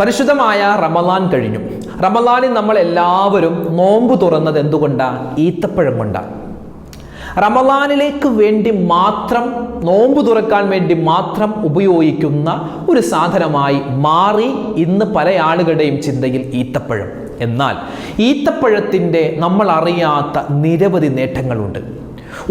പരിശുദ്ധമായ റമലാൻ കഴിഞ്ഞു. റമലാനിൽ നമ്മൾ എല്ലാവരും നോമ്പ് തുറന്നത് എന്തുകൊണ്ടാണ് ഈത്തപ്പഴം കൊണ്ടാണ് റമലാനിലേക്ക് വേണ്ടി മാത്രം നോമ്പ് തുറക്കാൻ വേണ്ടി മാത്രം ഉപയോഗിക്കുന്ന ഒരു സാധനമായി മാറി ഇന്ന് പല ആളുകളുടെയും ചിന്തയിൽ ഈത്തപ്പഴം. എന്നാൽ ഈത്തപ്പഴത്തിന്റെ നമ്മൾ അറിയാത്ത നിരവധി നേട്ടങ്ങളുണ്ട്.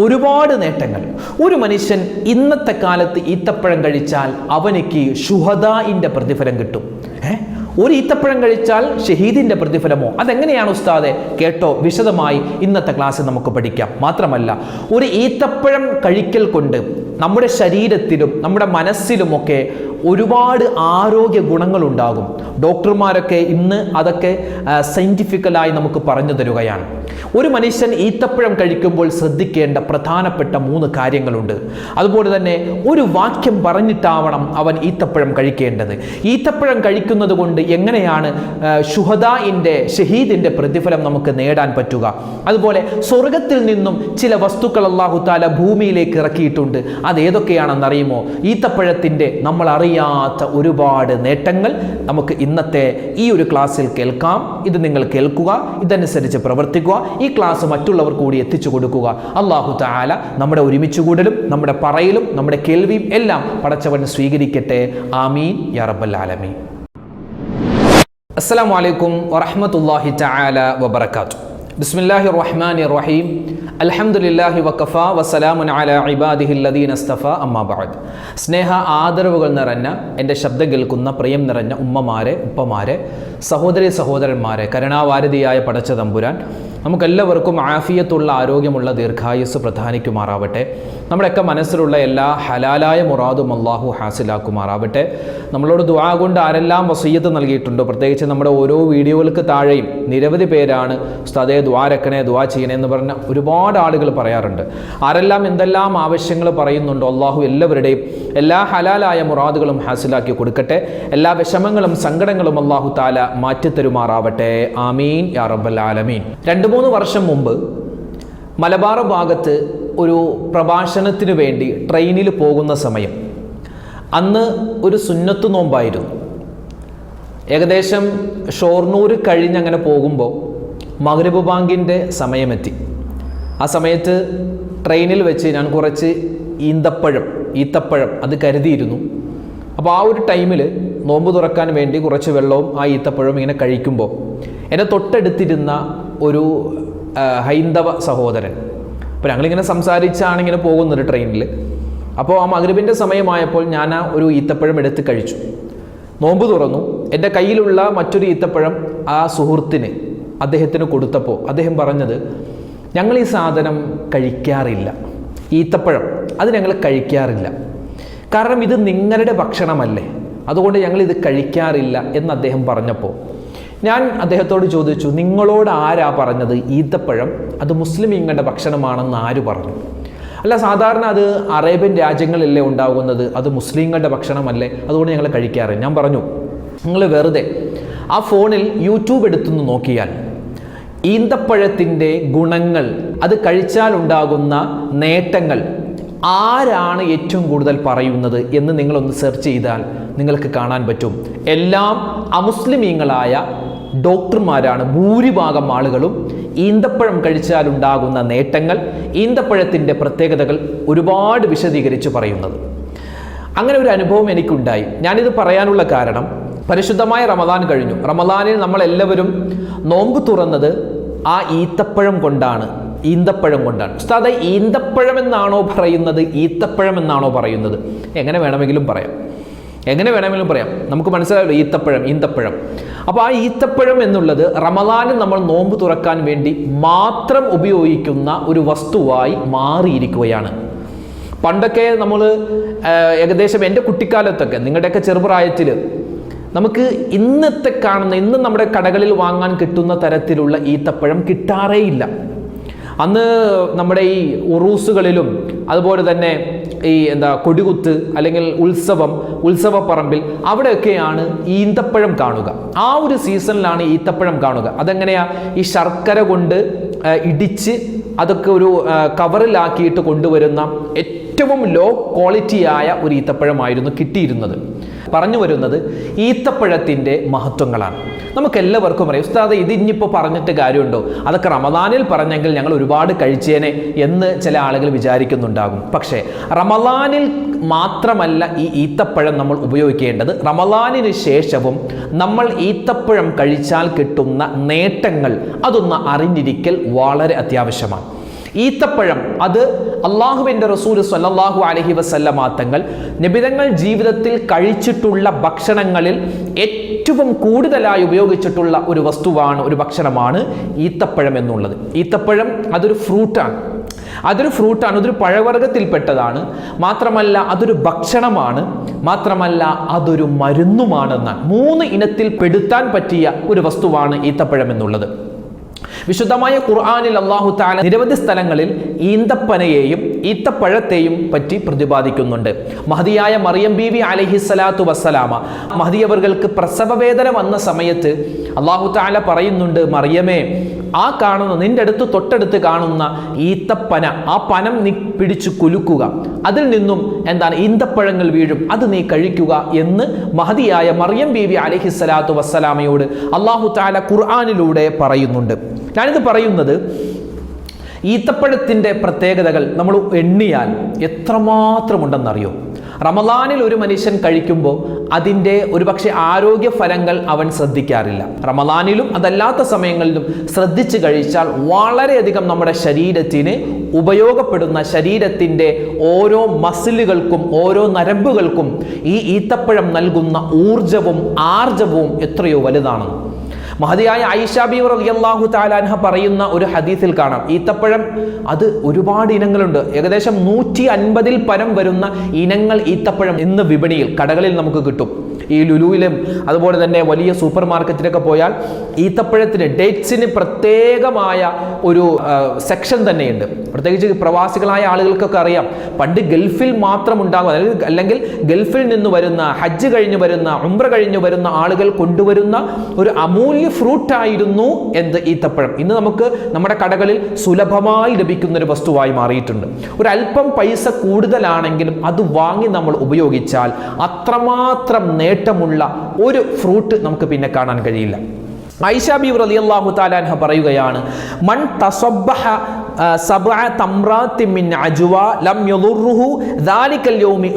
ഒരുപാട് നേട്ടങ്ങൾ. ഒരു മനുഷ്യൻ ഇന്നത്തെ കാലത്ത് ഈത്തപ്പഴം കഴിച്ചാൽ അവനിക്ക് ഷുഹദായിന്റെ പ്രതിഫലം കിട്ടും. ഏ? ഒരു ഈത്തപ്പഴം കഴിച്ചാൽ ഷഹീദിന്റെ പ്രതിഫലമോ? അതെങ്ങനെയാണ് ഉസ്താദെ? കേട്ടോ വിശദമായി ഇന്നത്തെ ക്ലാസ്സിൽ നമുക്ക് പഠിക്കാം. മാത്രമല്ല ഒരു ഈത്തപ്പഴം കഴിക്കൽ കൊണ്ട് നമ്മുടെ ശരീരത്തിലും നമ്മുടെ മനസ്സിലുമൊക്കെ ഒരുപാട് ആരോഗ്യ ഗുണങ്ങളുണ്ടാകും. ഡോക്ടർമാരൊക്കെ ഇന്ന് അതൊക്കെ സയന്റിഫിക്കലായി നമുക്ക് പറഞ്ഞു തരുകയാണ്. ഒരു മനുഷ്യൻ ഈത്തപ്പഴം കഴിക്കുമ്പോൾ ശ്രദ്ധിക്കേണ്ട പ്രധാനപ്പെട്ട മൂന്ന് കാര്യങ്ങളുണ്ട്. അതുപോലെ തന്നെ ഒരു വാക്യം പറഞ്ഞിട്ടാവണം അവൻ ഈത്തപ്പഴം കഴിക്കേണ്ടത്. ഈത്തപ്പഴം കഴിക്കുന്നത് കൊണ്ട് എങ്ങനെയാണ് ഷുഹദായിന്റെ ഷഹീദിന്റെ പ്രതിഫലം നമുക്ക് നേടാൻ പറ്റുക? അതുപോലെ സ്വർഗത്തിൽ നിന്നും ചില വസ്തുക്കൾ അള്ളാഹു താല ഭൂമിയിലേക്ക് ഇറക്കിയിട്ടുണ്ട്. അത് ഏതൊക്കെയാണെന്ന് അറിയുമോ ഈത്തപ്പഴത്തിന്റെ നമ്മൾ അറിയാത്ത ഒരുപാട് നേട്ടങ്ങൾ നമുക്ക് ഇന്നത്തെ ഈ ഒരു ക്ലാസ്സിൽ കേൾക്കാം. ഇത് നിങ്ങൾ കേൾക്കുക ഇതനുസരിച്ച് പ്രവർത്തിക്കുക. ഈ ക്ലാസ് മറ്റുള്ളവർ കൂടി എത്തിച്ചു കൊടുക്കുക. അള്ളാഹു താല നമ്മുടെ ഒരുമിച്ച് കൂടലും നമ്മുടെ പറയലും നമ്മുടെ കേൾവിയും എല്ലാം പടച്ചവൻ സ്വീകരിക്കട്ടെ. ആമീൻ. യാ റബ്ബൽ ആലമീൻ. അസ്സലാമു അലൈക്കും വറഹ്മത്തുള്ളാഹി തആല റഹ്മാൻ ബിസ്മില്ലാഹിർ റഹ്മാനിർ റഹീം. അലഹമുല്ലാഹി വഖഫ വസലാമുൻ അല ഇബാദിഹില്ലദീൻ അസ്തഫ അമ്മാബാദ് സ്നേഹ ആദരവുകൾ നിറഞ്ഞ എന്റെ ശബ്ദം കേൾക്കുന്ന പ്രിയം നിറഞ്ഞ ഉമ്മമാരെ ഉപ്പമാരെ സഹോദരി സഹോദരന്മാരെ കരുണാവാരതിയായ പടച്ച തമ്പുരാൻ നമുക്കെല്ലാവർക്കും ആഫിയത്തുള്ള ആരോഗ്യമുള്ള ദീർഘായുസ് പ്രധാനിക്കുമാറാവട്ടെ. നമ്മുടെയൊക്കെ മനസ്സിലുള്ള എല്ലാ ഹലാലായ മുറാദും അള്ളാഹു ഹാസിലാക്കുമാറാവട്ടെ. നമ്മളോട് ദുആ കൊണ്ട് ആരെല്ലാം വസീയത്ത് നൽകിയിട്ടുണ്ടോ? പ്രത്യേകിച്ച് നമ്മുടെ ഓരോ വീഡിയോകൾക്ക് താഴെയും നിരവധി പേരാണ് ഉസ്താദെ ദ്വാരക്കണേ ദ്വാ ചെയ്യണേ എന്ന് പറഞ്ഞ ഒരുപാട് ആളുകൾ പറയാറുണ്ട്. ആരെല്ലാം എന്തെല്ലാം ആവശ്യങ്ങൾ പറയുന്നുണ്ടോ? അള്ളാഹു എല്ലാവരുടെയും എല്ലാ ഹലാലായ മുറാദുകളും ഹാസിലാക്കി കൊടുക്കട്ടെ. എല്ലാ വിഷമങ്ങളും സങ്കടങ്ങളും അള്ളാഹു താല മാറ്റിത്തരുമാറാവട്ടെ. ആമീൻ. യാ റബ്ബൽ ആലമീൻ. രണ്ട് മൂന്ന് വർഷം മുമ്പ് മലബാർ ഭാഗത്ത് ഒരു പ്രഭാഷണത്തിന് വേണ്ടി ട്രെയിനിൽ പോകുന്ന സമയം അന്ന് ഒരു സുന്നത്ത് നോമ്പായിരുന്നു. ഏകദേശം ഷോർണൂർ കഴിഞ്ഞങ്ങനെ പോകുമ്പോൾ മഹ്രബ് ബാങ്കിന്റെ സമയമെത്തി. ആ സമയത്ത് ട്രെയിനിൽ വെച്ച് ഞാൻ കുറച്ച് ഈന്തപ്പഴം ഈത്തപ്പഴം അത് കരുതിയിരുന്നു. അപ്പോൾ ആ ഒരു ടൈമിൽ നോമ്പ് തുറക്കാൻ വേണ്ടി കുറച്ച് വെള്ളവും ആ ഈത്തപ്പഴവും ഇങ്ങനെ കഴിക്കുമ്പോൾ എന്നെ തൊട്ടടുത്തിരുന്ന ഒരു ഹൈന്ദവ സഹോദരൻ. അപ്പോൾ ഞങ്ങളിങ്ങനെ സംസാരിച്ചാണ് ഇങ്ങനെ പോകുന്നത് ട്രെയിനിൽ. അപ്പോൾ ആ മകരുവിന്റെ സമയമായപ്പോൾ ഞാൻ ആ ഒരു ഈത്തപ്പഴം എടുത്ത് കഴിച്ചു. നോമ്പ് തുറന്നു. എന്റെ കയ്യിലുള്ള മറ്റൊരു ഈത്തപ്പഴം ആ സുഹൃത്തിന് അദ്ദേഹത്തിന് കൊടുത്തപ്പോൾ അദ്ദേഹം പറഞ്ഞത് ഞങ്ങൾ ഈ സാധനം കഴിക്കാറില്ല. ഈത്തപ്പഴം അത് ഞങ്ങൾ കഴിക്കാറില്ല. കാരണം ഇത് നിങ്ങളുടെ ഭക്ഷണമല്ലേ? അതുകൊണ്ട് ഞങ്ങൾ ഇത് കഴിക്കാറില്ല എന്ന് അദ്ദേഹം പറഞ്ഞപ്പോൾ ഞാൻ അദ്ദേഹത്തോട് ചോദിച്ചു നിങ്ങളോട് ആരാ പറഞ്ഞത്? ഈത്തപ്പഴം? അത് മുസ്ലിമീങ്ങളുടെ ഭക്ഷണമാണെന്ന് ആര് പറഞ്ഞു? അല്ല സാധാരണ അത് അറേബ്യൻ രാജ്യങ്ങളിലല്ലേ ഉണ്ടാകുന്നത്? അത് മുസ്ലിങ്ങളുടെ ഭക്ഷണമല്ലേ? അതുകൊണ്ട് ഞങ്ങൾ കഴിക്കാറ് ഞാൻ പറഞ്ഞു നിങ്ങൾ വെറുതെ ആ ഫോണിൽ യൂട്യൂബ് എടുത്തുനിന്ന് നോക്കിയാൽ ഈന്തപ്പഴത്തിന്റെ ഗുണങ്ങൾ അത് കഴിച്ചാൽ ഉണ്ടാകുന്ന നേട്ടങ്ങൾ ആരാണ് ഏറ്റവും കൂടുതൽ പറയുന്നത് എന്ന് നിങ്ങളൊന്ന് സെർച്ച് ചെയ്താൽ നിങ്ങൾക്ക് കാണാൻ പറ്റും. എല്ലാം അമുസ്ലിമീങ്ങളായ ഡോക്ടർമാരാണ് ഭൂരിഭാഗം ആളുകളും ഈന്തപ്പഴം കഴിച്ചാൽ ഉണ്ടാകുന്ന നേട്ടങ്ങൾ ഈന്തപ്പഴത്തിന്റെ പ്രത്യേകതകൾ ഒരുപാട് വിശദീകരിച്ച് പറയുന്നത്. അങ്ങനെ ഒരു അനുഭവം എനിക്കുണ്ടായി. ഞാനിത് പറയാനുള്ള കാരണം പരിശുദ്ധമായ റമദാൻ കഴിഞ്ഞു. റമദാനിൽ നമ്മളെല്ലാവരും നോമ്പ് തുറന്നത് ആ ഈത്തപ്പഴം കൊണ്ടാണ്. ഈന്തപ്പഴം കൊണ്ടാണ്. ഉസ്താദ് ഈന്തപ്പഴം എന്നാണോ പറയുന്നത്? ഈത്തപ്പഴം എന്നാണോ പറയുന്നത്? എങ്ങനെ വേണമെങ്കിലും പറയാം. എങ്ങനെ വേണമെങ്കിലും പറയാം. നമുക്ക് മനസ്സിലായല്ലോ ഈത്തപ്പഴം ഈന്തപ്പഴം. അപ്പോൾ ആ ഈത്തപ്പഴം എന്നുള്ളത് റമദാനിൽ നമ്മൾ നോമ്പ് തുറക്കാൻ വേണ്ടി മാത്രം ഉപയോഗിക്കുന്ന ഒരു വസ്തുവായി മാറിയിരിക്കുകയാണ്. പണ്ടൊക്കെ നമ്മൾ ഏകദേശം എന്റെ കുട്ടിക്കാലത്തൊക്കെ നിങ്ങളുടെയൊക്കെ ചെറുപ്രായത്തിൽ നമുക്ക് ഇന്നത്തെ കാണുന്ന ഇന്ന് നമ്മുടെ കടകളിൽ വാങ്ങാൻ കിട്ടുന്ന തരത്തിലുള്ള ഈത്തപ്പഴം കിട്ടാറേയില്ല. അന്ന് നമ്മുടെ ഈ ഉറൂസുകളിലും അതുപോലെ തന്നെ ഈ എന്താ കൊടികുത്ത് അല്ലെങ്കിൽ ഉത്സവം ഉത്സവപ്പറമ്പിൽ അവിടെയൊക്കെയാണ് ഈന്തപ്പഴം കാണുക. ആ ഒരു സീസണിലാണ് ഈത്തപ്പഴം കാണുക. അതെങ്ങനെയാ? ഈ ശർക്കര കൊണ്ട് ഇടിച്ച് അതൊക്കെ ഒരു കവറിലാക്കിയിട്ട് കൊണ്ടുവരുന്ന ഏറ്റവും ലോ ക്വാളിറ്റിയായ ഒരു ഈത്തപ്പഴമായിരുന്നു കിട്ടിയിരുന്നത്. പറഞ്ഞു വരുന്നത് ഈത്തപ്പഴത്തിന്റെ മഹത്വങ്ങളാണ്. നമുക്ക് എല്ലാവർക്കും അറിയാം. ഉസ്താദ് ഇത് ഇനിയിപ്പോൾ പറഞ്ഞിട്ട് കാര്യമുണ്ടോ? അതൊക്കെ റമദാനിൽ പറഞ്ഞെങ്കിൽ ഞങ്ങൾ ഒരുപാട് കഴിച്ചേനെ എന്ന് ചില ആളുകൾ വിചാരിക്കുന്നുണ്ടാകും. പക്ഷേ റമദാനിൽ മാത്രമല്ല ഈ ഈത്തപ്പഴം നമ്മൾ ഉപയോഗിക്കേണ്ടത്. റമദാനിന് ശേഷവും നമ്മൾ ഈത്തപ്പഴം കഴിച്ചാൽ കിട്ടുന്ന നേട്ടങ്ങൾ അതൊന്ന് അറിഞ്ഞിരിക്കൽ വളരെ അത്യാവശ്യമാണ്. ഈത്തപ്പഴം അത് അള്ളാഹുവിന്റെ റസൂൽ സല്ലാഹു അലഹി വസല്ലമ തങ്ങൾ നിബിതങ്ങൾ ജീവിതത്തിൽ കഴിച്ചിട്ടുള്ള ഭക്ഷണങ്ങളിൽ ഏറ്റവും കൂടുതലായി ഉപയോഗിച്ചിട്ടുള്ള ഒരു വസ്തുവാണ് ഒരു ഭക്ഷണമാണ് ഈത്തപ്പഴം എന്നുള്ളത്. ഈത്തപ്പഴം അതൊരു ഫ്രൂട്ടാണ്. അതൊരു ഫ്രൂട്ടാണ് അതൊരു പഴവർഗത്തിൽപ്പെട്ടതാണ് മാത്രമല്ല അതൊരു ഭക്ഷണമാണ് മാത്രമല്ല അതൊരു മരുന്നുമാണെന്നാണ്. മൂന്ന് ഇനത്തിൽ പെടുത്താൻ പറ്റിയ ഒരു വസ്തുവാണ് ഈത്തപ്പഴം എന്നുള്ളത്. വിശുദ്ധമായ ഖുർആാനിൽ അള്ളാഹു താല നിരവധി സ്ഥലങ്ങളിൽ ഈന്തപ്പനയെയും ഈത്തപ്പഴത്തെയും പറ്റി പ്രതിപാദിക്കുന്നുണ്ട്. മഹതിയായ മറിയം ബീവി അലഹി സ്വലാത്തു വസ്സലാമ മഹദിയവർക്ക് പ്രസവവേദന വന്ന സമയത്ത് അള്ളാഹു താല പറയുന്നുണ്ട് മറിയമേ ആ കാണുന്ന നിന്റെ അടുത്ത് തൊട്ടടുത്ത് കാണുന്ന ഈത്തപ്പന ആ പനം നീ പിടിച്ചു കുലുക്കുക. അതിൽ നിന്നും എന്താണ് ഈന്തപ്പഴങ്ങൾ വീഴും അത് നീ കഴിക്കുക എന്ന് മഹതിയായ മറിയം ബീവി അലഹി സ്വലാത്തു വസ്സലാമയോട് അള്ളാഹു താല ഖുർആാനിലൂടെ പറയുന്നുണ്ട്. ഞാനിത് പറയുന്നത് ഈത്തപ്പഴത്തിന്റെ പ്രത്യേകതകൾ നമ്മൾ എണ്ണിയാൽ എത്രമാത്രമുണ്ടെന്നറിയോ? റമദാനിൽ ഒരു മനുഷ്യൻ കഴിക്കുമ്പോൾ അതിന്റെ ഒരുപക്ഷെ ആരോഗ്യ ഫലങ്ങൾ അവൻ ശ്രദ്ധിക്കാറില്ല. റമദാനിലും അതല്ലാത്ത സമയങ്ങളിലും ശ്രദ്ധിച്ചു കഴിച്ചാൽ വളരെയധികം നമ്മുടെ ശരീരത്തിന് ഉപയോഗപ്പെടുന്ന ശരീരത്തിന്റെ ഓരോ മസിലുകൾക്കും ഓരോ നരമ്പുകൾക്കും ഈ ഈത്തപ്പഴം നൽകുന്ന ഊർജവും ആർജവും എത്രയോ വലുതാണ്. മഹതിയായ ഐഷാബി റളിയല്ലാഹു താലാൻഹ പറയുന്ന ഒരു ഹദീസിൽ കാണാം. ഈത്തപ്പഴം അത് ഒരുപാട് ഇനങ്ങളുണ്ട്. ഏകദേശം നൂറ്റി അൻപതിൽ പരം വരുന്ന ഇനങ്ങൾ ഈത്തപ്പഴം ഇന്ന് വിപണിയിൽ കടകളിൽ നമുക്ക് കിട്ടും. ഈ ലുലുവിലും അതുപോലെ തന്നെ വലിയ സൂപ്പർ മാർക്കറ്റിലൊക്കെ പോയാൽ ഈത്തപ്പഴത്തിന് ഡേറ്റ്സിന് പ്രത്യേകമായ ഒരു സെക്ഷൻ തന്നെയുണ്ട്. പ്രത്യേകിച്ച് പ്രവാസികളായ ആളുകൾക്കൊക്കെ അറിയാം. പണ്ട് ഗൾഫിൽ മാത്രം ഉണ്ടാകും. അല്ലെങ്കിൽ അല്ലെങ്കിൽ ഗൾഫിൽ നിന്ന് വരുന്ന ഹജ്ജ് കഴിഞ്ഞു വരുന്ന ഉംറ കഴിഞ്ഞു വരുന്ന ആളുകൾ കൊണ്ടുവരുന്ന ഒരു അമൂല്യ ഫ്രൂട്ടായിരുന്നു എന്ത് ഈത്തപ്പഴം. ഇന്ന് നമുക്ക് നമ്മുടെ കടകളിൽ സുലഭമായി ലഭിക്കുന്ന ഒരു വസ്തുവായി മാറിയിട്ടുണ്ട്. ഒരു അല്പം പൈസ കൂടുതലാണെങ്കിലും അത് വാങ്ങി നമ്മൾ ഉപയോഗിച്ചാൽ അത്രമാത്രം നേട്ടമുള്ള ഒരു ഫ്രൂട്ട് നമുക്ക് പിന്നെ കാണാൻ കഴിയില്ല. ഐഷാബി റളിയല്ലാഹു താലാൻഹ പറയുകയാണ് മൺ തസബ്ബഹ മിൻ ലം യൗമി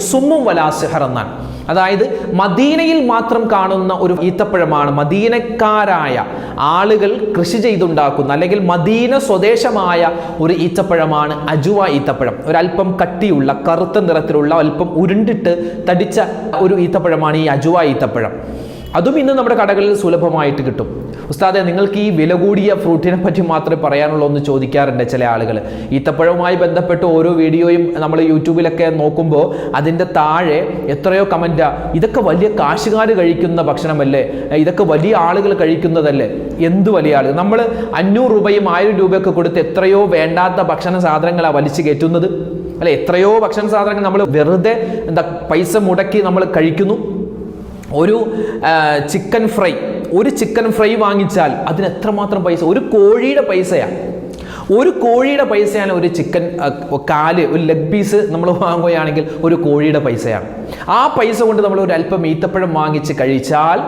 വലാ എന്നാണ്. അതായത് മദീനയിൽ മാത്രം കാണുന്ന ഒരു ഈത്തപ്പഴമാണ് മദീനക്കാരായ ആളുകൾ കൃഷി ചെയ്തുണ്ടാക്കുന്ന അല്ലെങ്കിൽ മദീന സ്വദേശമായ ഒരു ഈത്തപ്പഴമാണ് അജുവ ഈത്തപ്പഴം. ഒരല്പം കട്ടിയുള്ള കറുത്ത നിറത്തിലുള്ള അല്പം ഉരുണ്ടിട്ട് തടിച്ച ഒരു ഈത്തപ്പഴമാണ് ഈ അജുവ ഈത്തപ്പഴം. അതും ഇന്ന് നമ്മുടെ കടകളിൽ സുലഭമായിട്ട് കിട്ടും. ഉസ്താദെ നിങ്ങൾക്ക് ഈ വില കൂടിയ ഫ്രൂട്ടിനെ പറ്റി മാത്രമേ പറയാനുള്ളൂ എന്ന് ചോദിക്കാറുണ്ട് ചില ആളുകൾ. ഈത്തപ്പഴവുമായി ബന്ധപ്പെട്ട് ഓരോ വീഡിയോയും നമ്മൾ യൂട്യൂബിലൊക്കെ നോക്കുമ്പോൾ അതിന്റെ താഴെ എത്രയോ കമന്റാ ഇതൊക്കെ വലിയ കാശുകാർ കഴിക്കുന്ന ഭക്ഷണമല്ലേ? ഇതൊക്കെ വലിയ ആളുകൾ കഴിക്കുന്നതല്ലേ? എന്ത് വലിയ ആളുകൾ? നമ്മൾ അഞ്ഞൂറ് രൂപയും ആയിരം രൂപയൊക്കെ കൊടുത്ത് എത്രയോ വേണ്ടാത്ത ഭക്ഷണ സാധനങ്ങളാണ് വലിച്ചു കയറ്റുന്നത്? അല്ലെ എത്രയോ ഭക്ഷണ സാധനങ്ങൾ നമ്മൾ വെറുതെ എന്താ പൈസ മുടക്കി നമ്മൾ കഴിക്കുന്നു? ഒരു ചിക്കൻ ഫ്രൈ ഒരു ചിക്കൻ ഫ്രൈ വാങ്ങിച്ചാൽ അതിന് എത്രമാത്രം പൈസ? ഒരു കോഴിയുടെ പൈസയാണ് ഒരു കോഴിയുടെ പൈസയാണ് ഒരു ചിക്കൻ കാൽ. ഒരു ലെഗ് പീസ് നമ്മൾ വാങ്ങുകയാണെങ്കിൽ ഒരു കോഴിയുടെ പൈസയാണ്. ആ പൈസ കൊണ്ട് നമ്മൾ ഒരു അല്പം ഈത്തപ്പഴം വാങ്ങിച്ച് കഴിച്ചാൽ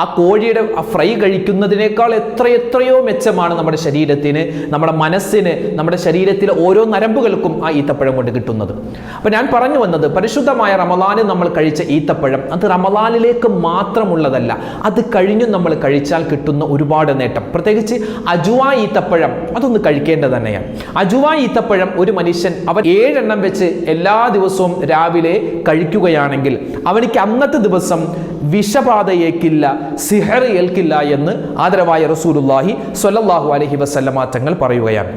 ആ കോഴിയുടെ ഫ്രൈ കഴിക്കുന്നതിനേക്കാൾ എത്രയെത്രയോ മെച്ചമാണ് നമ്മുടെ ശരീരത്തിന് നമ്മുടെ മനസ്സിന് നമ്മുടെ ശരീരത്തിലെ ഓരോ നരമ്പുകൾക്കും ആ ഈത്തപ്പഴം കൊണ്ട് കിട്ടുന്നത്. അപ്പോൾ ഞാൻ പറഞ്ഞു വന്നത് പരിശുദ്ധമായ റമലാനിൽ നമ്മൾ കഴിച്ച ഈത്തപ്പഴം അത് റമലാനിലേക്ക് മാത്രമുള്ളതല്ല അത് കഴിഞ്ഞും നമ്മൾ കഴിച്ചാൽ കിട്ടുന്ന ഒരുപാട് നേട്ടം. പ്രത്യേകിച്ച് അജുവ ഈത്തപ്പഴം അതൊന്ന് കഴിക്കേണ്ടത് തന്നെയാണ്. അജുവ ഈത്തപ്പഴം ഒരു മനുഷ്യൻ അവൻ ഏഴെണ്ണം വെച്ച് എല്ലാ ദിവസവും രാവിലെ കഴിക്കുകയാണെങ്കിൽ അവനിക്ക് അന്നത്തെ ദിവസം വിഷബാധയേക്കില്ല സിഹർ ഏൽക്കില്ല എന്ന് ആദരവായ റസൂലുല്ലാഹി അലൈഹി വസല്ലമ തങ്ങൾ പറയുകയാണ്.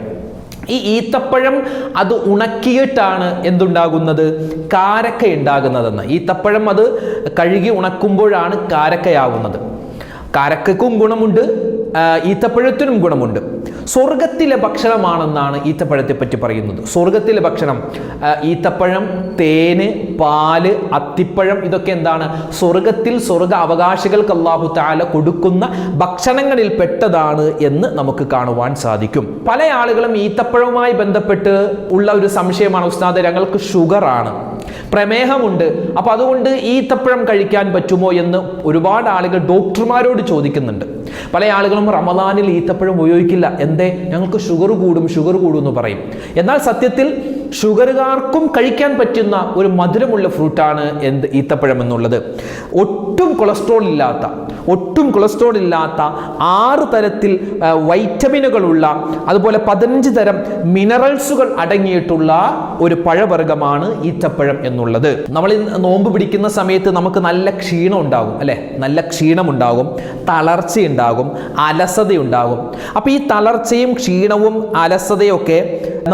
ഈ ഈത്തപ്പഴം അത് ഉണക്കിയിട്ടാണ് എന്തുണ്ടാകുന്നത്? കാരക്ക ഉണ്ടാകുന്നതെന്ന്. ഈത്തപ്പഴം അത് കഴുകി ഉണക്കുമ്പോഴാണ് കാരക്കയാവുന്നത്. കാരക്കക്കും ഗുണമുണ്ട് ഈത്തപ്പഴത്തിനും ഗുണമുണ്ട്. സ്വർഗത്തിലെ ഭക്ഷണമാണെന്നാണ് ഈത്തപ്പഴത്തെ പറ്റി പറയുന്നത്. സ്വർഗത്തിലെ ഭക്ഷണം ഈത്തപ്പഴം തേന് പാൽ അത്തിപ്പഴം ഇതൊക്കെ എന്താണ്? സ്വർഗത്തിൽ സ്വർഗ അവകാശികൾക്ക് അള്ളാഹു താല കൊടുക്കുന്ന ഭക്ഷണങ്ങളിൽ പെട്ടതാണ് എന്ന് നമുക്ക് കാണുവാൻ സാധിക്കും. പല ആളുകളും ഈത്തപ്പഴവുമായി ബന്ധപ്പെട്ട് ഉള്ള ഒരു സംശയമാണ് ഉസ്താദ് ഞങ്ങൾക്ക് ഷുഗറാണ്. പ്രമേഹമുണ്ട്. അപ്പൊ അതുകൊണ്ട് ഈത്തപ്പഴം കഴിക്കാൻ പറ്റുമോ എന്ന് ഒരുപാട് ആളുകൾ ഡോക്ടർമാരോട് ചോദിക്കുന്നുണ്ട്. പല ആളുകളും റമദാനിൽ ഈത്തപ്പഴം ഉപയോഗിക്കില്ല. എന്തേ? ഞങ്ങൾക്ക് ഷുഗർ കൂടും ഷുഗർ കൂടും എന്ന് പറയും. എന്നാൽ സത്യത്തിൽ ഷുഗറുകാർക്കും കഴിക്കാൻ പറ്റുന്ന ഒരു മധുരമുള്ള ഫ്രൂട്ടാണ് എന്ത് ഈത്തപ്പഴം എന്നുള്ളത്. ഒട്ടും കൊളസ്ട്രോൾ ഇല്ലാത്ത ഒട്ടും കൊളസ്ട്രോൾ ഇല്ലാത്ത ആറ് തരത്തിൽ വൈറ്റമിനുകളുള്ള അതുപോലെ പതിനഞ്ച് തരം മിനറൽസുകൾ അടങ്ങിയിട്ടുള്ള ഒരു പഴവർഗമാണ് ഈത്തപ്പഴം എന്നുള്ളത്. നമ്മൾ നോമ്പ് പിടിക്കുന്ന സമയത്ത് നമുക്ക് നല്ല ക്ഷീണം ഉണ്ടാകും അല്ലെ? നല്ല ക്ഷീണം ഉണ്ടാകും തളർച്ചയുണ്ടാകും അലസതയുണ്ടാകും. അപ്പോൾ ഈ തളർച്ചയും ക്ഷീണവും അലസതയൊക്കെ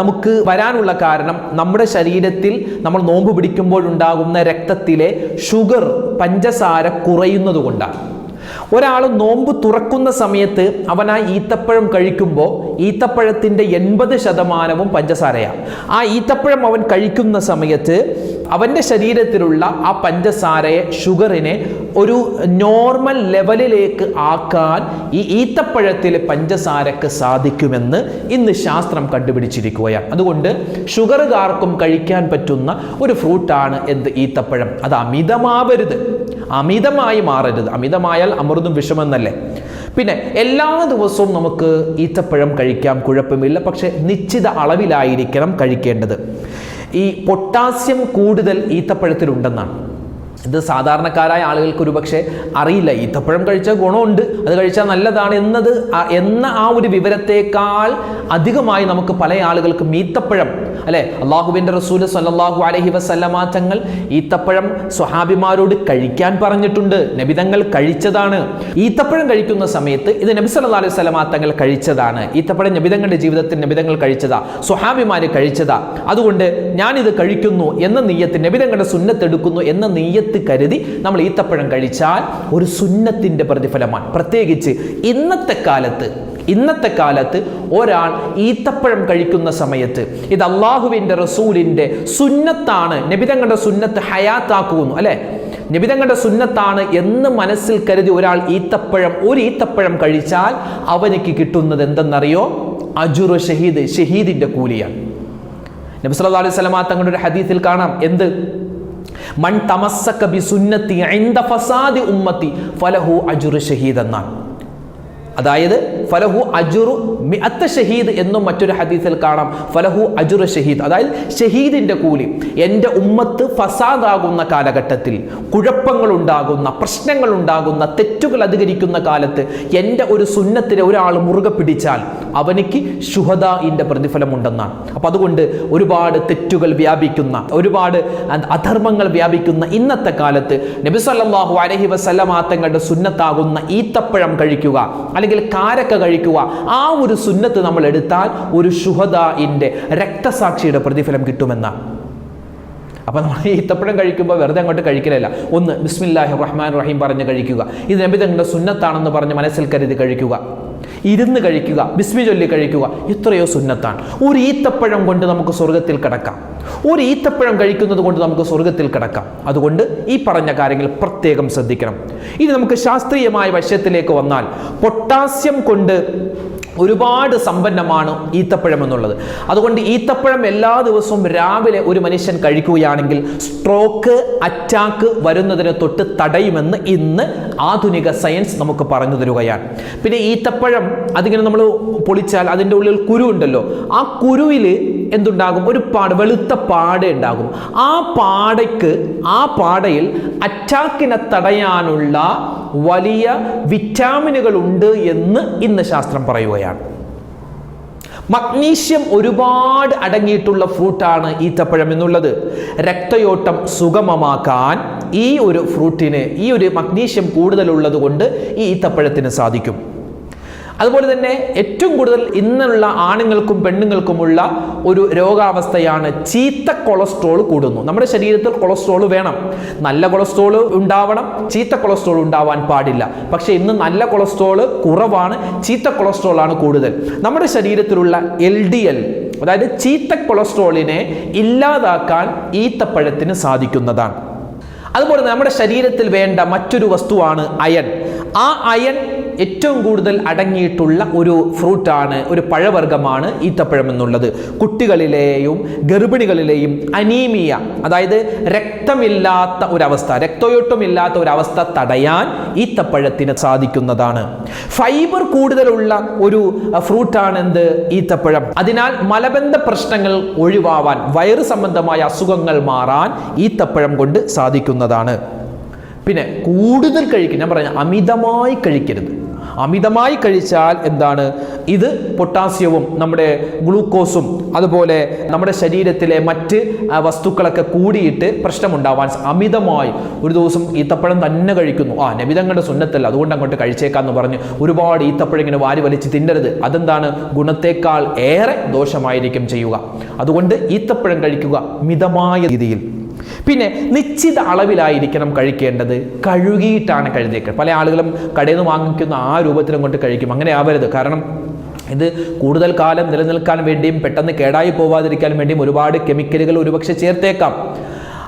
നമുക്ക് വരാനുള്ള കാരണം നമ്മുടെ ശരീരത്തിൽ നമ്മൾ നോമ്പ് പിടിക്കുമ്പോഴുണ്ടാകുന്ന രക്തത്തിലെ ഷുഗർ പഞ്ചസാര കുറയുന്നത് കൊണ്ടാണ്. ഒരാൾ നോമ്പ് തുറക്കുന്ന സമയത്ത് അവൻ ആ ഈത്തപ്പഴം കഴിക്കുമ്പോൾ ഈത്തപ്പഴത്തിന്റെ എൺപത് ശതമാനവും പഞ്ചസാരയാണ് ആ ഈത്തപ്പഴം അവൻ കഴിക്കുന്ന സമയത്ത് അവന്റെ ശരീരത്തിലുള്ള ആ പഞ്ചസാരയെ ഷുഗറിനെ ഒരു നോർമൽ ലെവലിലേക്ക് ആക്കാൻ ഈ ഈത്തപ്പഴത്തിലെ പഞ്ചസാരക്ക് സാധിക്കുമെന്ന് ഇന്ന് ശാസ്ത്രം കണ്ടുപിടിച്ചിരിക്കുകയാണ്. അതുകൊണ്ട് ഷുഗറുകാർക്കും കഴിക്കാൻ പറ്റുന്ന ഒരു ഫ്രൂട്ടാണ് എന്ത്? ഈത്തപ്പഴം. അത് അമിതമാവരുത്. അമിതമായി മാറരുത്. അമിതമായാൽ അമൃതും വിഷമെന്നല്ലേ. പിന്നെ എല്ലാ ദിവസവും നമുക്ക് ഈത്തപ്പഴം കഴിക്കാം കുഴപ്പമില്ല. പക്ഷേ നിശ്ചിത അളവിലായിരിക്കണം കഴിക്കേണ്ടത്. ഈ പൊട്ടാസ്യം കൂടുതൽ ഈത്തപ്പഴത്തിലുണ്ടെന്നാണ്. ഇത് സാധാരണക്കാരായ ആളുകൾക്ക് ഒരു പക്ഷേ അറിയില്ല. ഈത്തപ്പഴം കഴിച്ചാൽ ഗുണമുണ്ട് അത് കഴിച്ചാൽ നല്ലതാണ് എന്നത് എന്ന ആ ഒരു വിവരത്തേക്കാൾ അധികമായി നമുക്ക് പല ആളുകൾക്കും ഈത്തപ്പഴം അല്ലെ? അള്ളാഹുബിന്റെ റസൂൽ സല്ലാഹു അലഹി വസല്ലമ തങ്ങൾ ഈത്തപ്പഴം സ്വഹാബിമാരോട് കഴിക്കാൻ പറഞ്ഞിട്ടുണ്ട്. നബിതങ്ങൾ കഴിച്ചതാണ്. ഈത്തപ്പഴം കഴിക്കുന്ന സമയത്ത് ഇത് നബി സല്ലല്ലാഹു അലൈഹി വസല്ലമ തങ്ങൾ കഴിച്ചതാണ്. ഈത്തപ്പഴം നബിതങ്ങളുടെ ജീവിതത്തിൽ നബിതങ്ങൾ കഴിച്ചതാ. സ്വഹാബിമാര് കഴിച്ചതാ. അതുകൊണ്ട് ഞാനിത് കഴിക്കുന്നു എന്ന നീയത്ത് നബിതങ്ങളുടെ സുന്നത്തെടുക്കുന്നു എന്ന നീയത്ത് കരുതി നമ്മൾ ഈത്തപ്പഴം കഴിച്ചാൽ ഒരു സുന്നത്തിന്റെ പ്രതിഫലമാണ്. പ്രത്യേകിച്ച് ഇന്നത്തെ കാലത്ത് ഇന്നത്തെ കാലത്ത് ഒരാൾ ഈത്തപ്പഴം കഴിക്കുന്ന സമയത്ത് ഇത് അള്ളാഹുവിന്റെ റസൂലിന്റെ സുന്നത്താണ് നബിതങ്ങളുടെ സുന്നത്ത് ഹയാത്താക്കുന്നു അല്ലേ? നബിതങ്ങളുടെ സുന്നത്താണ് എന്ന് മനസ്സിൽ കരുതി ഒരാൾ ഈത്തപ്പഴം ഒരു ഈത്തപ്പഴം കഴിച്ചാൽ അവനിക്ക് കിട്ടുന്നത് എന്തെന്നറിയോ? അജുറു ഷഹീദ് ഷഹീദിന്റെ കൂലിയാണ്. നബി സല്ലല്ലാഹു അലൈഹി സ്വലമാ തങ്ങളുടെ ഒരു ഹദീസിൽ കാണാം. എന്ത്? മൺ തമസ്സക ബി സുന്നത്തി ഫസാദി ഉമ്മത്തി ഫലഹു അജുർ ഷഹീദ് എന്നാണ്. അതായത് ഫലഹു അജുറു അത്ത ഷഹീദ് എന്നും മറ്റൊരു ഹദീസിൽ കാണാം. ഫലഹു അജുറു ഷഹീദ്. അതായത് ഷഹീദിന്റെ കൂലി. എന്റെ ഉമ്മത്ത് ഫസാദാകുന്ന കാലഘട്ടത്തിൽ കുഴപ്പങ്ങൾ ഉണ്ടാകുന്ന പ്രശ്നങ്ങൾ ഉണ്ടാകുന്ന തെറ്റുകൾ അധികരിക്കുന്ന കാലത്ത് എന്റെ ഒരു സുന്നത്തിനെ ഒരാൾ മുറുകെ പിടിച്ചാൽ അവനിക്ക് ശുഹദാഇന്റെ പ്രതിഫലമുണ്ടെന്നാണ്. അപ്പം അതുകൊണ്ട് ഒരുപാട് തെറ്റുകൾ വ്യാപിക്കുന്ന ഒരുപാട് അധർമ്മങ്ങൾ വ്യാപിക്കുന്ന ഇന്നത്തെ കാലത്ത് നബിസ്വല്ലാഹു അലഹി അലൈഹി വസല്ലമ തങ്ങളുടെ സുന്നത്താകുന്ന ഈത്തപ്പഴം കഴിക്കുക അല്ലെങ്കിൽ കാരക്ക കഴിക്കുക. ആ ഒരു സുന്നത്ത് നമ്മൾ എടുത്താൽ ഒരു ശുഹദാഇന്റെ രക്തസാക്ഷിയുടെ പ്രതിഫലം കിട്ടുമെന്നാണ്. അപ്പോൾ നമ്മൾ ഈ ഈത്തപ്പഴം കഴിക്കുമ്പോൾ വെറുതെ അങ്ങോട്ട് കഴിക്കലല്ല. ഒന്ന് ബിസ്മില്ലാഹി റഹ്മാൻ റഹീം പറഞ്ഞ് കഴിക്കുക. ഇത് നബി തങ്ങളുടെ സുന്നത്താണെന്ന് പറഞ്ഞ് മനസ്സിൽ കരുതി കഴിക്കുക. ഇരുന്ന് കഴിക്കുക. ബിസ്മി ചൊല്ലി കഴിക്കുക. എത്രയോ സുന്നത്താണ്. ഒരു ഈത്തപ്പഴം കൊണ്ട് നമുക്ക് സ്വർഗത്തിൽ കിടക്കാം. ഒരു ഈത്തപ്പഴം കഴിക്കുന്നത് കൊണ്ട് നമുക്ക് സ്വർഗത്തിൽ കിടക്കാം. അതുകൊണ്ട് ഈ പറഞ്ഞ കാര്യങ്ങൾ പ്രത്യേകം ശ്രദ്ധിക്കണം. ഇനി നമുക്ക് ശാസ്ത്രീയമായ വശത്തിലേക്ക് വന്നാൽ പൊട്ടാസ്യം കൊണ്ട് ഒരുപാട് സമ്പന്നമാണ് ഈത്തപ്പഴം എന്നുള്ളത്. അതുകൊണ്ട് ഈത്തപ്പഴം എല്ലാ ദിവസവും രാവിലെ ഒരു മനുഷ്യൻ കഴിക്കുകയാണെങ്കിൽ സ്ട്രോക്ക് അറ്റാക്ക് വരുന്നതിന് തൊട്ട് തടയുമെന്ന് ഇന്ന് ആധുനിക സയൻസ് നമുക്ക് പറഞ്ഞു തരുകയാണ്. പിന്നെ ഈത്തപ്പഴം അതിങ്ങനെ നമ്മൾ പൊളിച്ചാൽ അതിന്റെ ഉള്ളിൽ കുരു ഉണ്ടല്ലോ. ആ കുരുവിൽ എന്തുണ്ടാകും? ഒരു പാട് വെളുത്ത പാട ഉണ്ടാകും. ആ പാടയ്ക്ക് ആ പാടയിൽ അറ്റാക്കിനെ തടയാനുള്ള വലിയ വിറ്റാമിനുകൾ ഉണ്ട് എന്ന് ഇന്ന് ശാസ്ത്രം പറയുകയാണ്. മഗ്നീഷ്യം ഒരുപാട് അടങ്ങിയിട്ടുള്ള ഫ്രൂട്ടാണ് ഈത്തപ്പഴം എന്നുള്ളത്. രക്തയോട്ടം സുഗമമാക്കാൻ ഈ ഒരു ഫ്രൂട്ടിന് ഈ ഒരു മഗ്നീഷ്യം കൂടുതലുള്ളത് കൊണ്ട് ഈ ഈത്തപ്പഴത്തിന് സാധിക്കും. അതുപോലെ തന്നെ ഏറ്റവും കൂടുതൽ ഇന്നുള്ള ആണുങ്ങൾക്കും പെണ്ണുങ്ങൾക്കുമുള്ള ഒരു രോഗാവസ്ഥയാണ് ചീത്ത കൊളസ്ട്രോൾ കൂടുന്നു. നമ്മുടെ ശരീരത്തിൽ കൊളസ്ട്രോൾ വേണം. നല്ല കൊളസ്ട്രോൾ ഉണ്ടാവണം. ചീത്ത കൊളസ്ട്രോൾ ഉണ്ടാവാൻ പാടില്ല. പക്ഷേ ഇന്ന് നല്ല കൊളസ്ട്രോൾ കുറവാണ്. ചീത്ത കൊളസ്ട്രോൾ ആണ് കൂടുതൽ. നമ്മുടെ ശരീരത്തിലുള്ള എൽ ഡി എൽ അതായത് ചീത്ത കൊളസ്ട്രോളിനെ ഇല്ലാതാക്കാൻ ഈത്തപ്പഴത്തിന് സാധിക്കുന്നതാണ്. അതുപോലെ നമ്മുടെ ശരീരത്തിൽ വേണ്ട മറ്റൊരു വസ്തുവാണ് അയൺ. ആ അയൺ ഏറ്റവും കൂടുതൽ അടങ്ങിയിട്ടുള്ള ഒരു ഫ്രൂട്ടാണ് ഒരു പഴവർഗമാണ് ഈത്തപ്പഴം എന്നുള്ളത്. കുട്ടികളിലെയും ഗർഭിണികളിലെയും അനീമിയ അതായത് രക്തമില്ലാത്ത ഒരവസ്ഥ രക്തയോട്ടമില്ലാത്ത ഒരവസ്ഥ തടയാൻ ഈത്തപ്പഴത്തിന് സാധിക്കുന്നതാണ്. ഫൈബർ കൂടുതലുള്ള ഒരു ഫ്രൂട്ടാണ് എന്ത് ഈത്തപ്പഴം. അതിനാൽ മലബന്ധ പ്രശ്നങ്ങൾ ഒഴിവാവാൻ വയറ് സംബന്ധമായ അസുഖങ്ങൾ മാറാൻ ഈത്തപ്പഴം കൊണ്ട് സാധിക്കുന്നതാണ്. പിന്നെ കൂടുതൽ കഴിക്കും ഞാൻ പറഞ്ഞ അമിതമായി കഴിക്കരുത്. അമിതമായി കഴിച്ചാൽ എന്താണ്? ഇത് പൊട്ടാസ്യവും നമ്മുടെ ഗ്ലൂക്കോസും അതുപോലെ നമ്മുടെ ശരീരത്തിലെ മറ്റ് വസ്തുക്കളൊക്കെ കൂടിയിട്ട് പ്രശ്നമുണ്ടാവാൻ അമിതമായി ഒരു ദിവസം ഈത്തപ്പഴം തന്നെ കഴിക്കുന്നു. ആ നബിതങ്ങളുടെ സുന്നത്തല്ല. അതുകൊണ്ട് അങ്ങോട്ട് കഴിച്ചേക്കാന്ന് പറഞ്ഞ് ഒരുപാട് ഈത്തപ്പഴം ഇങ്ങനെ വാരി വലിച്ച് തിന്നരുത്. അതെന്താണ്? ഗുണത്തേക്കാൾ ഏറെ ദോഷമായിരിക്കും ചെയ്യുക. അതുകൊണ്ട് ഈത്തപ്പഴം കഴിക്കുക മിതമായ രീതിയിൽ. പിന്നെ നിശ്ചിത അളവിലായിരിക്കണം കഴിക്കേണ്ടത്. കഴുകിയിട്ടാണ് കഴുകിയേക്കുന്നത് പല ആളുകളും കടയിൽ നിന്ന് വാങ്ങിക്കുന്ന ആ രൂപത്തിലും കൊണ്ട് കഴിക്കും. അങ്ങനെ ആവരുത്. കാരണം ഇത് കൂടുതൽ കാലം നിലനിൽക്കാൻ വേണ്ടിയും പെട്ടെന്ന് കേടായി പോവാതിരിക്കാൻ വേണ്ടിയും ഒരുപാട് കെമിക്കലുകൾ ഒരുപക്ഷെ ചേർത്തേക്കാം.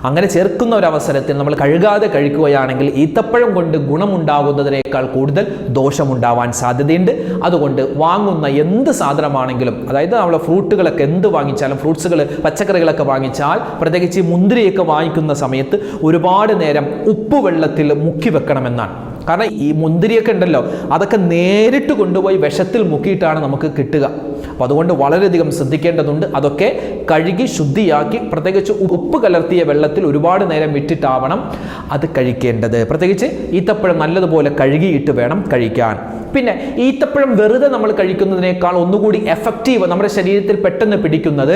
അങ്ങനെ ചേർക്കുന്ന ഒരു അവസരത്തിൽ നമ്മൾ കഴുകാതെ കഴിക്കുകയാണെങ്കിൽ ഈത്തപ്പഴം കൊണ്ട് ഗുണമുണ്ടാകുന്നതിനേക്കാൾ കൂടുതൽ ദോഷമുണ്ടാവാൻ സാധ്യതയുണ്ട്. അതുകൊണ്ട് വാങ്ങുന്ന എന്ത് സാധനമാണെങ്കിലും അതായത് നമ്മൾ ഫ്രൂട്ടുകളൊക്കെ എന്ത് വാങ്ങിച്ചാലും ഫ്രൂട്ട്സുകൾ പച്ചക്കറികളൊക്കെ വാങ്ങിച്ചാൽ പ്രത്യേകിച്ച് മുന്തിരിയൊക്കെ വാങ്ങിക്കുന്ന സമയത്ത് ഒരുപാട് നേരം ഉപ്പ് വെള്ളത്തിൽ മുക്കി വെക്കണമെന്നാണ്. കാരണം ഈ മുന്തിരിയൊക്കെ ഉണ്ടല്ലോ അതൊക്കെ നേരിട്ട് കൊണ്ടുപോയി വിഷത്തിൽ മുക്കിയിട്ടാണ് നമുക്ക് കിട്ടുക. അപ്പോൾ അതുകൊണ്ട് വളരെയധികം ശ്രദ്ധിക്കേണ്ടതുണ്ട്. അതൊക്കെ കഴുകി ശുദ്ധിയാക്കി പ്രത്യേകിച്ച് ഉപ്പ് കലർത്തിയ വെള്ളത്തിൽ ഒരുപാട് നേരം ഇട്ടിട്ടാവണം അത് കഴിക്കേണ്ടത്. പ്രത്യേകിച്ച് ഈത്തപ്പഴം നല്ലതുപോലെ കഴുകിയിട്ട് വേണം കഴിക്കാൻ. പിന്നെ ഈത്തപ്പഴം വെറുതെ നമ്മൾ കഴിക്കുന്നതിനേക്കാൾ ഒന്നുകൂടി എഫക്റ്റീവ് നമ്മുടെ ശരീരത്തിൽ പെട്ടെന്ന് പിടിക്കുന്നത്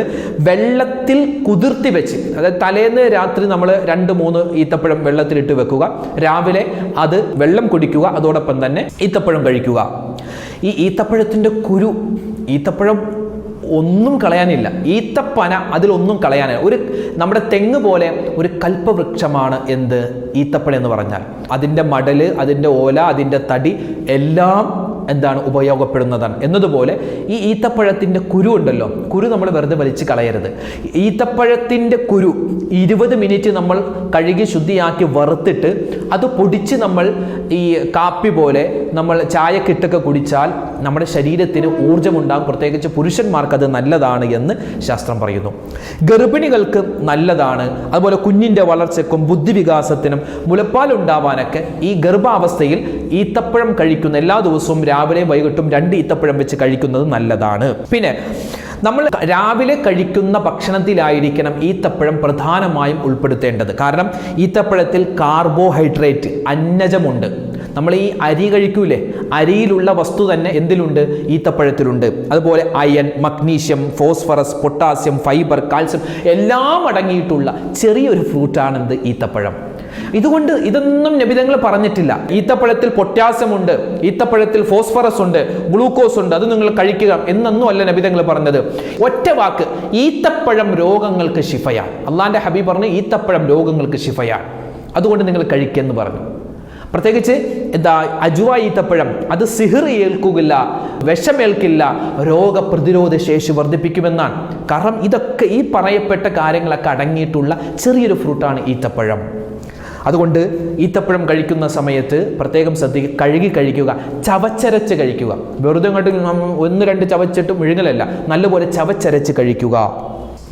വെള്ളത്തിൽ കുതിർത്തി വെച്ച് അതായത് തലേന്ന് രാത്രി നമ്മൾ രണ്ട് മൂന്ന് ഈത്തപ്പഴം വെള്ളത്തിലിട്ട് വെക്കുക. രാവിലെ അത് വെള്ളം കുടിക്കുക അതോടൊപ്പം തന്നെ ഈത്തപ്പഴം കഴിക്കുക. ഈ ഈത്തപ്പഴത്തിന്റെ കുരു ഈത്തപ്പഴം ഒന്നും കളയാനില്ല. ഈത്തപ്പന അതിലൊന്നും കളയാനില്ല. ഒരു നമ്മുടെ തെങ്ങ് പോലെ ഒരു കൽപ്പവൃക്ഷമാണ് എന്ത്? ഈത്തപ്പഴം എന്ന് പറഞ്ഞാൽ. അതിന്റെ മടൽ അതിന്റെ ഓല അതിന്റെ തടി എല്ലാം എന്താണ് ഉപയോഗപ്പെടുന്നതാണ്. എന്നതുപോലെ ഈ ഈത്തപ്പഴത്തിന്റെ കുരു ഉണ്ടല്ലോ കുരു നമ്മൾ വെറുതെ വലിച്ച് കളയരുത്. ഈത്തപ്പഴത്തിന്റെ കുരു ഇരുപത് മിനിറ്റ് നമ്മൾ കഴുകി ശുദ്ധിയാക്കി വറുത്തിട്ട് അത് പൊടിച്ച് നമ്മൾ ഈ കാപ്പി പോലെ നമ്മൾ ചായക്കിട്ടൊക്കെ കുടിച്ചാൽ നമ്മുടെ ശരീരത്തിന് ഊർജമുണ്ടാകും. പ്രത്യേകിച്ച് പുരുഷന്മാർക്ക് അത് നല്ലതാണ് എന്ന് ശാസ്ത്രം പറയുന്നു. ഗർഭിണികൾക്ക് നല്ലതാണ്. അതുപോലെ കുഞ്ഞിന്റെ വളർച്ചയ്ക്കും ബുദ്ധിവികാസത്തിനും മുലപ്പാൽ ഉണ്ടാവാനൊക്കെ ഈ ഗർഭാവസ്ഥയിൽ ഈത്തപ്പഴം കഴിക്കുന്ന എല്ലാ ദിവസവും രാവിലെയും വൈകിട്ടും രണ്ട് ഈത്തപ്പഴം വെച്ച് കഴിക്കുന്നത് നല്ലതാണ്. പിന്നെ നമ്മൾ രാവിലെ കഴിക്കുന്ന ഭക്ഷണത്തിലായിരിക്കണം ഈത്തപ്പഴം പ്രധാനമായും ഉൾപ്പെടുത്തേണ്ടത്. കാരണം ഈത്തപ്പഴത്തിൽ കാർബോഹൈഡ്രേറ്റ് അന്നജമുണ്ട്. നമ്മൾ ഈ അരി കഴിക്കൂലേ? അരിയിലുള്ള വസ്തു തന്നെ എന്തിലുണ്ട്? ഈത്തപ്പഴത്തിലുണ്ട്. അതുപോലെ iron magnesium phosphorus potassium fibre calcium എല്ലാം അടങ്ങിയിട്ടുള്ള ചെറിയൊരു ഫ്രൂട്ടാണെന്ത് ഈത്തപ്പഴം. ഇതുകൊണ്ട് ഇതൊന്നും നബിതങ്ങൾ പറഞ്ഞിട്ടില്ല. ഈത്തപ്പഴത്തിൽ പൊട്ടാസ്യം ഉണ്ട് ഈത്തപ്പഴത്തിൽ ഫോസ്ഫറസ് ഉണ്ട് ഗ്ലൂക്കോസ് ഉണ്ട് അത് നിങ്ങൾ കഴിക്കുക എന്നൊന്നും അല്ല നബിതങ്ങൾ പറഞ്ഞത്. ഒറ്റ വാക്ക് ഈത്തപ്പഴം രോഗങ്ങൾക്ക് ശിഫയാണ്. അള്ളാന്റെ ഹബീബ് പറഞ്ഞു ഈത്തപ്പഴം രോഗങ്ങൾക്ക് ശിഫയാണ്. അതുകൊണ്ട് നിങ്ങൾ കഴിക്കെന്ന് പറഞ്ഞു. പ്രത്യേകിച്ച് എന്താ അജുവ ഈത്തപ്പഴം അത് സിഹിർ ഏൽക്കുകയില്ല വിഷമേൽക്കില്ല രോഗപ്രതിരോധ ശേഷി വർദ്ധിപ്പിക്കുമെന്നാണ്. കാരണം ഇതൊക്കെ ഈ പറയപ്പെട്ട കാര്യങ്ങളൊക്കെ അടങ്ങിയിട്ടുള്ള ചെറിയൊരു ഫ്രൂട്ടാണ് ഈത്തപ്പഴം. അതുകൊണ്ട് ഈത്തപ്പഴം കഴിക്കുന്ന സമയത്ത് പ്രത്യേകം ശ്രദ്ധിക്കുക കഴുകി കഴിക്കുക ചവച്ചരച്ച് കഴിക്കുക. വെറുതെ അങ്ങോട്ട് ഒന്ന് രണ്ട് ചവച്ചിട്ട് മുഴുങ്ങലല്ല നല്ലപോലെ ചവച്ചരച്ച് കഴിക്കുക.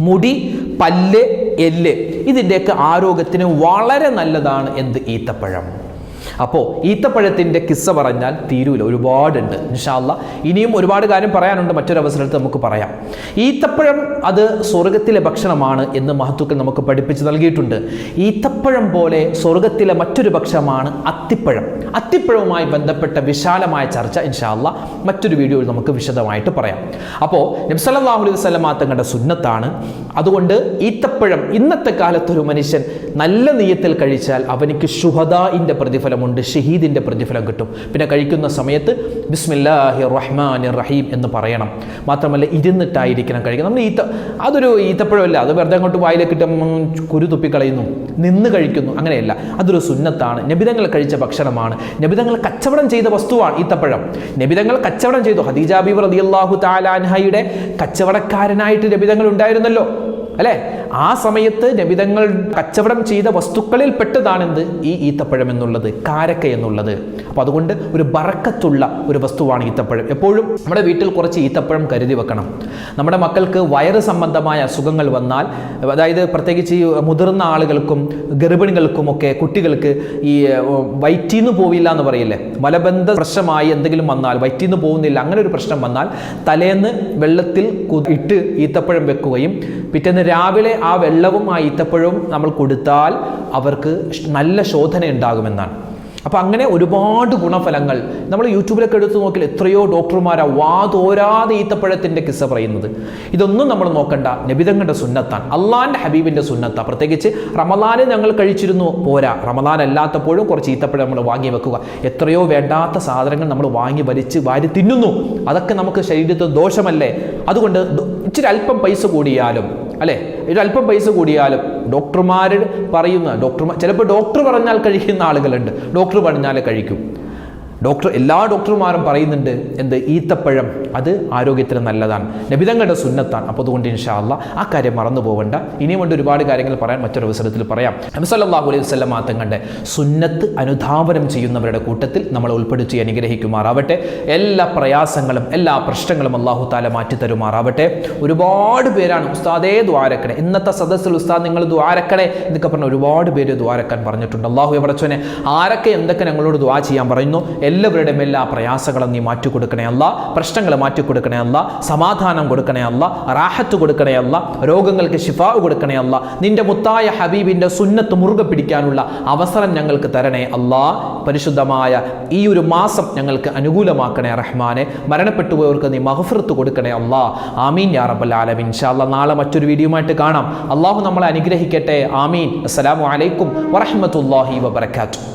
മുടി പല്ല് എല്ല് ഇതിന്റെയൊക്കെ ആരോഗ്യത്തിന് വളരെ നല്ലതാണ് എന്ത്? ഈത്തപ്പഴം. അപ്പോൾ ഈത്തപ്പഴത്തിന്റെ കിസ്സ പറഞ്ഞാൽ തീരൂല. ഒരുപാടുണ്ട്. ഇൻഷാല്ല ഇനിയും ഒരുപാട് കാര്യം പറയാനുണ്ട്. മറ്റൊരു അവസരത്തിൽ നമുക്ക് പറയാം. ഈത്തപ്പഴം അത് സ്വർഗത്തിലെ ഭക്ഷണമാണ് എന്ന് മഹത്വക്കൾ നമുക്ക് പഠിപ്പിച്ച് നൽകിയിട്ടുണ്ട്. ഈത്തപ്പഴം പോലെ സ്വർഗത്തിലെ മറ്റൊരു ഭക്ഷണമാണ് അത്തിപ്പഴം. അത്തിപ്പഴവുമായി ബന്ധപ്പെട്ട വിശാലമായ ചർച്ച ഇൻഷാല്ല മറ്റൊരു വീഡിയോയിൽ നമുക്ക് വിശദമായിട്ട് പറയാം. അപ്പോൾ നബ്സല്ലാഹു അലൈഹി തങ്ങളുടെ സുന്നത്താണ്. അതുകൊണ്ട് ഈത്തപ്പഴം ഇന്നത്തെ കാലത്തൊരു മനുഷ്യൻ നല്ല നീയത്തിൽ കഴിച്ചാൽ അവനിക്ക് ശുഹദായിന്റെ പ്രതിഫലം പ്രതിഫലമുണ്ട് ഷഹീദിന്റെ പ്രതിഫലം കിട്ടും. പിന്നെ കഴിക്കുന്ന സമയത്ത് ബിസ്മില്ലാഹി റഹ്മാൻ റഹീം എന്ന് പറയണം. മാത്രമല്ല ഇരുന്നിട്ടായിരിക്കണം കഴിക്കണം. നമ്മൾ ഈത്ത അതൊരു ഈത്തപ്പഴമല്ല. അത് വെറുതെ അങ്ങോട്ട് വായിലേക്ക് കിട്ടും കുരുതുപ്പിക്കളയുന്നു കുരു തുപ്പിക്കളയുന്നു. നിന്ന് കഴിക്കുന്നു. അങ്ങനെയല്ല. അതൊരു സുന്നത്താണ്. നബിതങ്ങൾ കഴിച്ച ഭക്ഷണമാണ്. നബിതങ്ങൾ കച്ചവടം ചെയ്ത വസ്തുവാണ് ഈത്തപ്പഴം. നബിതങ്ങൾ കച്ചവടം ചെയ്തു. ഹദീജ ബീബ് റളിയല്ലാഹു താലാൻഹയുടെ കച്ചവടക്കാരനായിട്ട് നബിതങ്ങൾ ഉണ്ടായിരുന്നല്ലോ. അല്ലേ? ആ സമയത്ത് നബിതങ്ങൾ കച്ചവടം ചെയ്ത വസ്തുക്കളിൽ പെട്ടതാണെന്ത്? ഈ ഈത്തപ്പഴം എന്നുള്ളത് കാരക്ക എന്നുള്ളത്. അപ്പോൾ അതുകൊണ്ട് ഒരു ബറക്കത്തുള്ള ഒരു വസ്തുവാണ് ഈത്തപ്പഴം. എപ്പോഴും നമ്മുടെ വീട്ടിൽ കുറച്ച് ഈത്തപ്പഴം കരുതി വെക്കണം. നമ്മുടെ മക്കൾക്ക് വയറ് സംബന്ധമായ അസുഖങ്ങൾ വന്നാൽ അതായത് പ്രത്യേകിച്ച് ഈ മുതിർന്ന ആളുകൾക്കും ഗർഭിണികൾക്കും ഒക്കെ കുട്ടികൾക്ക് ഈ വയറ്റീന്ന് പോവില്ല എന്ന് പറയില്ലേ? മലബന്ധ പ്രശ്നമായി എന്തെങ്കിലും വന്നാൽ വയറ്റീന്ന് പോകുന്നില്ല അങ്ങനെ ഒരു പ്രശ്നം വന്നാൽ തലേന്ന് വെള്ളത്തിൽ ഇട്ട് ഈത്തപ്പഴം വെക്കുകയും പിറ്റേന്ന് രാവിലെ ആ വെള്ളവും ആ ഈത്തപ്പഴവും നമ്മൾ കൊടുത്താൽ അവർക്ക് നല്ല ശോധന ഉണ്ടാകുമെന്നാണ്. അപ്പം അങ്ങനെ ഒരുപാട് ഗുണഫലങ്ങൾ നമ്മൾ യൂട്യൂബിലൊക്കെ എടുത്തു നോക്കിയാൽ എത്രയോ ഡോക്ടർമാരാ വാതോരാതെ ഈത്തപ്പഴത്തിന്റെ കിസ്സ പറയുന്നത്. ഇതൊന്നും നമ്മൾ നോക്കണ്ട. നബിതങ്ങളുടെ സുന്നത്താണ്. അള്ളാന്റെ ഹബീബിന്റെ സുന്നത്ത പ്രത്യേകിച്ച് റമദാന് ഞങ്ങൾ കഴിച്ചിരുന്നു. പോരാ. റമദാൻ അല്ലാത്തപ്പോഴും കുറച്ച് ഈത്തപ്പഴം നമ്മൾ വാങ്ങി വെക്കുക. എത്രയോ വേണ്ടാത്ത സാധനങ്ങൾ നമ്മൾ വാങ്ങി വലിച്ച് വാരി തിന്നുന്നു. അതൊക്കെ നമുക്ക് ശരീരത്തിന് ദോഷമല്ലേ? അതുകൊണ്ട് ഇച്ചിരി അല്പം പൈസ കൂടിയാലും അല്ലേ? ഒരല്പം പൈസ കൂടിയാലും ഡോക്ടർമാർ പറയുന്ന ഡോക്ടർമാർ ചിലപ്പോൾ ഡോക്ടർ പറഞ്ഞാൽ കഴിക്കുന്ന ആളുകളുണ്ട്. ഡോക്ടർ പറഞ്ഞാൽ കഴിക്കും. ഡോക്ടർ എല്ലാ ഡോക്ടർമാരും പറയുന്നുണ്ട് എന്ത്? ഈത്തപ്പഴം അത് ആരോഗ്യത്തിന് നല്ലതാണ്. നബിതങ്ങളുടെ സുന്നത്താണ്. അപ്പോൾ അതുകൊണ്ട് ഇൻഷാ അല്ലാ ആ കാര്യം മറന്നു പോകണ്ട ഇനിയും കൊണ്ട് ഒരുപാട് കാര്യങ്ങൾ പറയാൻ മറ്റൊരു അവസരത്തിൽ പറയാം. നബിസല്ലാഹു അലൈഹി വസ്ലം മാത്തങ്ങളുടെ സുന്നത്ത് അനുധാപനം ചെയ്യുന്നവരുടെ കൂട്ടത്തിൽ നമ്മൾ ഉൾപ്പെടുത്തി അനുഗ്രഹിക്കുമാറാവട്ടെ. എല്ലാ പ്രയാസങ്ങളും എല്ലാ പ്രശ്നങ്ങളും അള്ളാഹു താല മാറ്റി തരുമാറാവട്ടെ. ഒരുപാട് പേരാണ് ഉസ്താദേ ദ്വാരക്കണേ. ഇന്നത്തെ സദസ്സിൽ ഉസ്താദ് നിങ്ങൾ ദ്വാരക്കണേ. എന്നൊക്കെ പറഞ്ഞ ഒരുപാട് പേര് ദ്വാരക്കാൻ പറഞ്ഞിട്ടുണ്ട്. അള്ളാഹു എവിടെ ആരൊക്കെ എന്തൊക്കെ ഞങ്ങളോട് ദ്വാ ചെയ്യാൻ പറയുന്നു? എല്ലാവരുടെയും എല്ലാ പ്രയാസങ്ങളും നീ മാറ്റിക്കൊടുക്കണേ അല്ല. പ്രശ്നങ്ങൾ മാറ്റിക്കൊടുക്കണേ അല്ല. സമാധാനം കൊടുക്കണേ അല്ല. റാഹത്ത് കൊടുക്കണേ അല്ല. രോഗങ്ങൾക്ക് ശിഫാവ് കൊടുക്കണേ അല്ല. നിന്റെ മുത്തായ ഹബീബിന്റെ സുന്നത്ത് മുറുകെ പിടിക്കാനുള്ള അവസരം ഞങ്ങൾക്ക് തരണേ അല്ലാ. പരിശുദ്ധമായ ഈ ഒരു മാസം ഞങ്ങൾക്ക് അനുകൂലമാക്കണേ റഹ്മാനെ. മരണപ്പെട്ടു പോയവർക്ക് നീ മഹഫുറത്ത് കൊടുക്കണേ അല്ലാ. ആമീൻ യാ റബ്ബൽ ആലമീൻ. ഇൻഷാല്ല നാളെ മറ്റൊരു വീഡിയോയുമായിട്ട് കാണാം. അള്ളാഹു നമ്മളെ അനുഗ്രഹിക്കട്ടെ. ആമീൻ. അസ്സലാമു അലൈക്കും വറഹ്മത്തുള്ളാഹി വബറകാതുഹു.